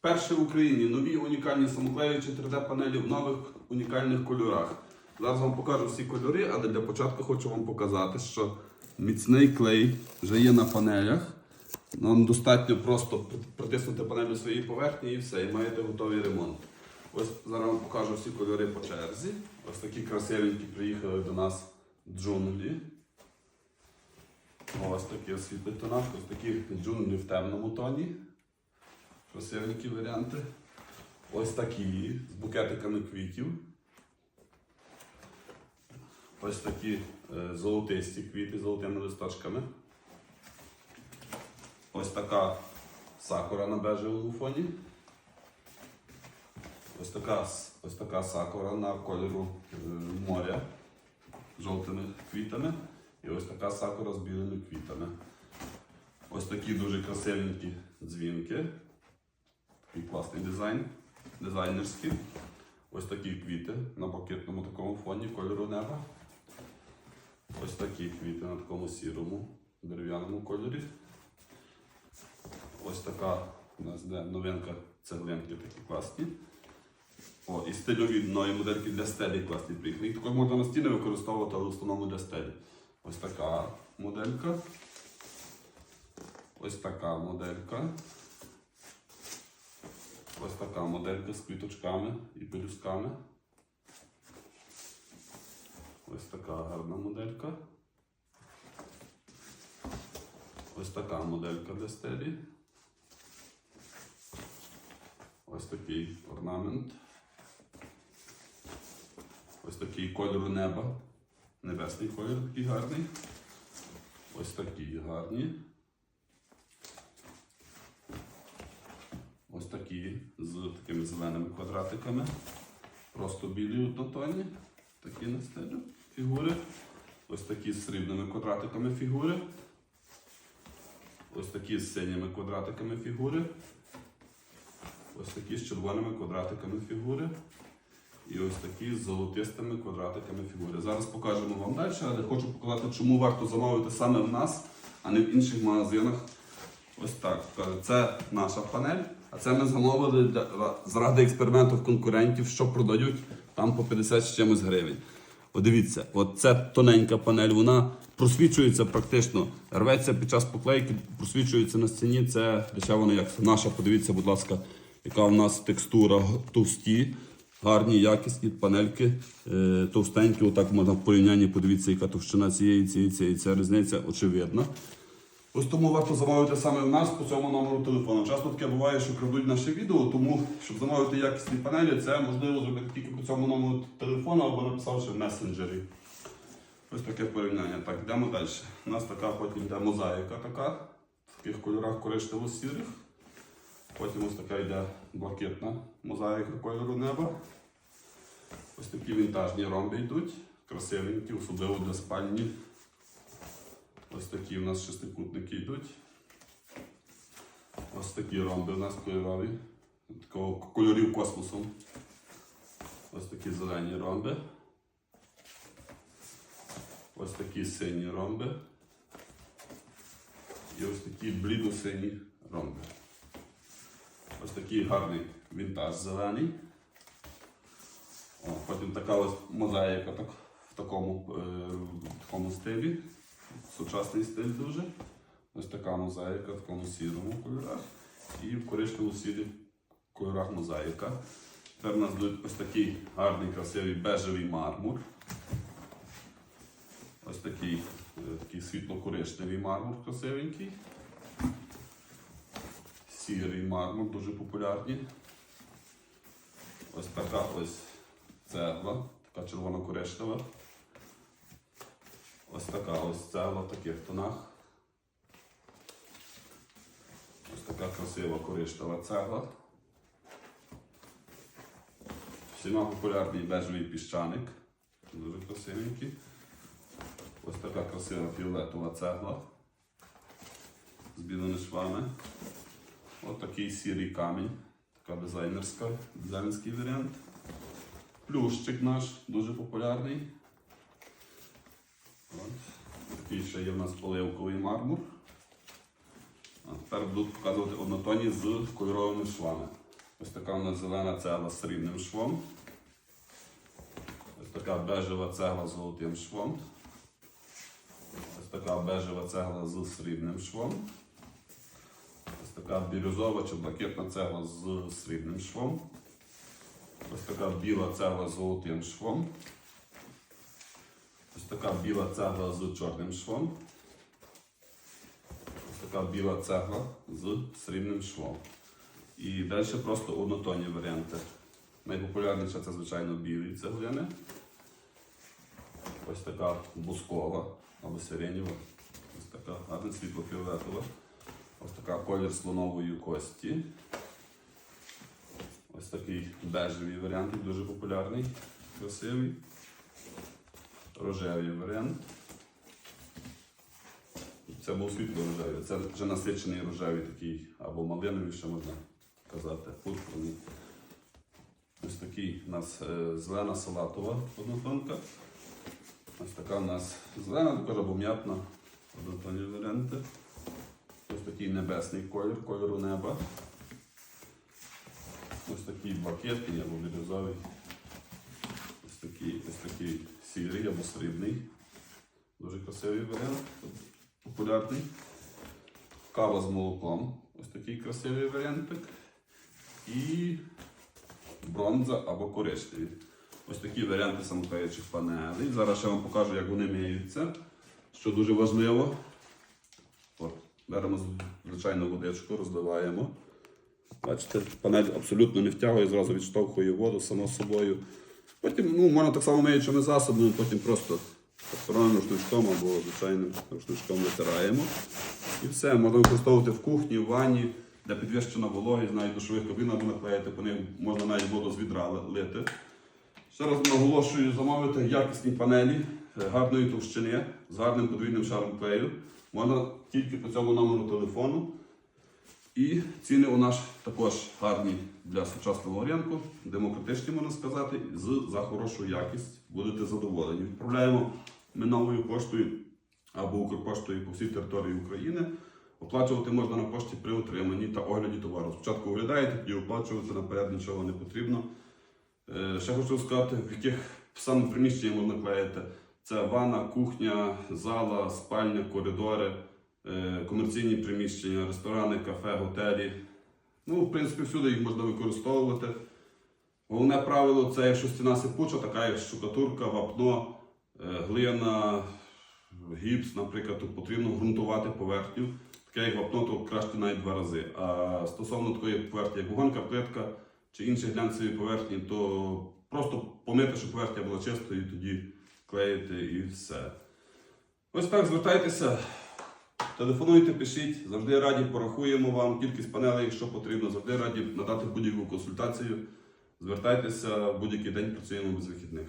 Перші в Україні нові унікальні самоклеючі 3D-панелі в нових унікальних кольорах. Зараз вам покажу всі кольори, але для початку хочу вам показати, що міцний клей вже є на панелях. Нам достатньо просто притиснути панель до своєї поверхні і все, і маєте готовий ремонт. Ось зараз вам покажу всі кольори по черзі. Ось такі красивенькі приїхали до нас джунглі. Ось такі у світлих тонах, ось такі джунглі в темному тоні. Красивенькі варіанти. Ось такі з букетиками квітів. Ось такі е, золотисті квіти з золотими листочками. Ось така сакура на бежевому фоні. Ось така, ось така сакура на кольору е, моря з жовтими квітами. І ось така сакура з білими квітами. Ось такі дуже красивенькі дзвінки. Такий класний дизайн, дизайнерський. Ось такі квіти на блакитному такому фоні кольору неба. Ось такі квіти на такому сірому дерев'яному кольорі. Ось така у нас де новинка цеглинки такі класні. О, і стильові нові модельки для стелі класні приїхали. Їх також можна на стіни використовувати, але основному для стелі. Ось така моделька. Ось така моделька. Ось така моделька з квіточками і пелюсками. Ось така гарна моделька. Ось така моделька для стелі. Ось такий орнамент. Ось такий кольор неба. Небесний колір такий гарний. Ось такі гарні. Такі з такими зеленими квадратиками. Просто білі однотонні. Такі на стелю фігури. Ось такі з срібними квадратиками фігури. Ось такі з синіми квадратиками фігури. Ось такі з червоними квадратиками фігури. І ось такі з золотистими квадратиками фігури. Зараз покажемо вам далі, але хочу показати, чому варто замовити саме в нас, а не в інших магазинах. Ось так. Це наша панель, а це ми замовили для, заради експерименту конкурентів, що продають там по 50 з чимось гривень. От дивіться, от це тоненька панель, вона просвічується практично, рветься під час поклейки, просвічується на стіні. Це дешево як наша. Подивіться, будь ласка, яка у нас текстура товсті, гарні, якісні панельки, е, товстенькі. Отак можна в порівнянні подивіться, яка товщина цієї, цієї, цієї. Ця різниця очевидна. Ось тому варто замовити саме в нас по цьому номеру телефону. Часто таке буває, що крадуть наше відео, тому щоб замовити якісні панелі, це можливо зробити тільки по цьому номеру телефону або написавши в месенджері. Ось таке порівняння. Так, йдемо далі. У нас така потім йде мозаїка така, в таких кольорах коричнево-сірих. Потім ось така йде блакитна мозаїка кольору неба. Ось такі вінтажні ромби йдуть, красивенькі, особливо для спальні. Ось такі у нас шестикутники йдуть. Ось такі ромби у нас кольорові. Такого кольорів космосом. Ось такі зелені ромби. Ось такі сині ромби. І ось такі блідо-сині ромби. Ось такий гарний вінтаж зелений. О, потім така ось мозаїка так, в такому, е, в такому стилі. Сучасний стиль дуже. Ось така мозаїка в такому сірому кольорах. І в коричневому сірі кольорах мозаїка. Тепер у нас буде ось такий гарний, красивий бежевий мармур. Ось такий, е, такий світло-коричневий мармур красивенький. Сірий мармур, дуже популярні. Ось така ось цегла, така червоно-коричнева. Ось така ось цегла в таких тонах. Ось така красива коричнева цегла. Всіма популярний бежевий піщаник. Дуже красивенький. Ось така красива фіолетова цегла з білими швами. Ось такий сірий камінь. Така дизайнерська, дизайнерський варіант. Плющик наш дуже популярний. Такий є в нас оливковий мармур. А тепер будуть показувати однотонні з кольоровими швами. Ось така у нас зелена цегла з срібним швом. Ось така бежева цегла з золотим швом. Ось така бежева цегла з срібним швом. Ось така бірюзова чи блакитна цегла з срібним швом. Ось така біла цегла з золотим швом. Ось така біла цегла з чорним швом. Ось така біла цегла з срібним швом. І далі просто однотонні варіанти. Найпопулярніше це, звичайно, білі цеглини. Ось така бускова або сиренєва. Ось така гарна світло-фіолетова. Ось така колір слонової кості. Ось такий бежевий варіант, дуже популярний, красивий. Рожевий варіант. Це був світло рожевий, це вже насичений рожевий такий, або малиновий, що можна казати, пурпурний. Ось такий у нас е, зелена салатова однотонка. Ось така у нас зелена, також або м'ятна, однотонні варіанти. Ось такий небесний колір, кольору неба. Ось такий блакитний або бірюзовий. Ось такий, ось такий сірий або срібний. Дуже красивий варіант, популярний. Кава з молоком. Ось такий красивий варіантик. І бронза або коричневі. Ось такі варіанти самоклеючих панелей. Зараз я вам покажу, як вони миються. Що дуже важливо. От, беремо звичайну водичку, розливаємо. Бачите, панель абсолютно не втягує, зразу відштовхує воду само собою. Потім ну, можна так само миючими засобами, потім просто паперовим рушничком або звичайним рушничком витираємо. І все, можна використовувати в кухні, в ванні, для підвищення вологи, навіть душових кабін або наклеїти, по них можна навіть воду з відра лити. Ще раз наголошую замовити якісні панелі е, гарної товщини з гарним подвійним шаром клею. Можна тільки по цьому номеру телефону. І ціни у нас також гарні для сучасного ринку, демократичні, можна сказати, з, за хорошу якість. Будете задоволені. Відправляємо ми новою поштою або Укрпоштою по всій території України. Оплачувати можна на пошті при отриманні та огляді товару. Спочатку оглядаєте, тоді оплачувати наперед нічого не потрібно. Е, Ще хочу сказати, в яких саме приміщення можна клеїти. Це ванна, кухня, зала, спальня, коридори, е, комерційні приміщення, ресторани, кафе, готелі. Ну, в принципі, всюди їх можна використовувати. Головне правило це якщо стіна сипуча, така як штукатурка, вапно, е, глина, гіпс, наприклад, то потрібно ґрунтувати поверхню. Таке як вапно, то краще навіть два рази. А стосовно такої поверхні, як вогонька, плитка чи інші глянцеві поверхні, то просто помити, щоб поверхня була чистою, і тоді клеїти і все. Ось так звертайтеся, телефонуйте, пишіть, завжди раді порахуємо вам кількість панелей, якщо потрібно, завжди раді надати будь-яку консультацію. Звертайтеся, будь-який день працюємо без вихідних.